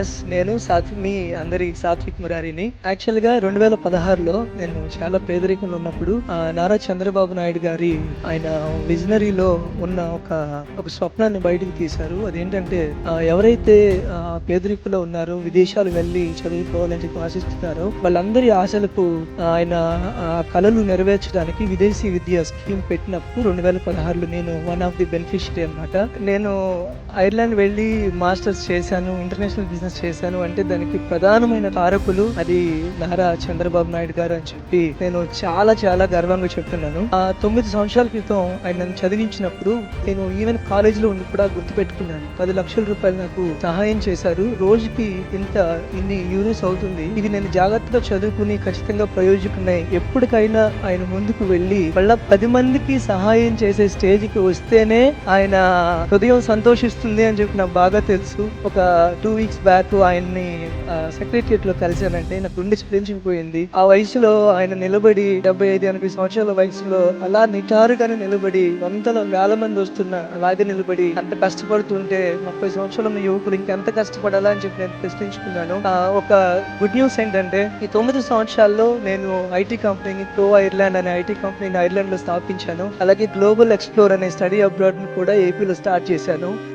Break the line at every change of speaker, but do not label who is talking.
Yes నేను సాత్విక్ మీ అందరి సాత్విక్ మురారిని. యాక్చువల్గా రెండు వేల పదహారులో నేను చాలా పేదరికంలో ఉన్నప్పుడు నారా చంద్రబాబు నాయుడు గారి ఆయన విజనరీలో ఉన్న ఒక ఒక స్వప్నాన్ని బయటకు తీశారు. అదేంటంటే ఎవరైతే పేదరికంలో ఉన్నారు విదేశాలు వెళ్ళి చదువుకోవాలని చెప్పి వాళ్ళందరి ఆశలకు ఆయన ఆ కళలు నెరవేర్చడానికి విదేశీ విద్యా స్కీమ్ పెట్టినప్పుడు రెండు వేల పదహారులో నేను వన్ ఆఫ్ ది బెనిఫిషియరీ అనమాట నేను ఐర్లాండ్ వెళ్ళి మాస్టర్స్ చేశాను ఇంటర్నేషనల్ బిజినెస్ చేశాను అంటే దానికి ప్రధానమైన కారకులు అది నారా చంద్రబాబు నాయుడు గారు అని చెప్పి నేను చాలా చాలా గర్వంగా చెప్తున్నాను. ఆ తొమ్మిది సంవత్సరాల క్రితం ఆయన నన్ను చదివించినప్పుడు నేను ఈవెన్ కాలేజీలో ఉండి కూడా గుర్తుపెట్టుకున్నాను. పది లక్షల రూపాయలు నాకు సహాయం చేశారు. రోజుకి ఇంత ఇన్ని యూరోస్ అవుతుంది. ఇది నేను జాగ్రత్తగా చదువుకుని ఖచ్చితంగా ప్రయోజకున్నాయి ఎప్పటికైనా ఆయన ముందుకు వెళ్ళి మళ్ళా పది మందికి సహాయం చేసే స్టేజ్కి వస్తేనే ఆయన హృదయం సంతోషిస్తుంది అని చెప్పి నాకు బాగా తెలుసు. ఒక టూ వీక్స్ బ్యాక్ ఆయన్ని సెక్రటరియట్లో కలిశానంటే నాకు గుండె చెల్లించిపోయింది ఆ వయసులో ఆయన నిలబడి డెబ్బై ఐదు ఎనభై సంవత్సరాల వయసులో అలా నిటారుగానే నిలబడి వందల వేల మంది వస్తున్న అలాగే నిలబడి అంత కష్టపడుతుంటే ముప్పై సంవత్సరాల యువకులు ఇంకెంత కష్టపడాలా అని చెప్పి నేను ప్రశ్నించుకున్నాను. ఒక గుడ్ న్యూస్ ఏంటంటే ఈ తొమ్మిది సంవత్సరాల్లో నేను ఐటీ కంపెనీ ప్రో ఐర్లాండ్ అనే ఐటీ కంపెనీని ఐర్లాండ్లో స్థాపించాను. అలాగే గ్లోబల్ ఎక్స్ప్లోర్ అనే స్టడీ అబ్రాడ్ని కూడా ఏపీలో స్టార్ట్ చేశాను.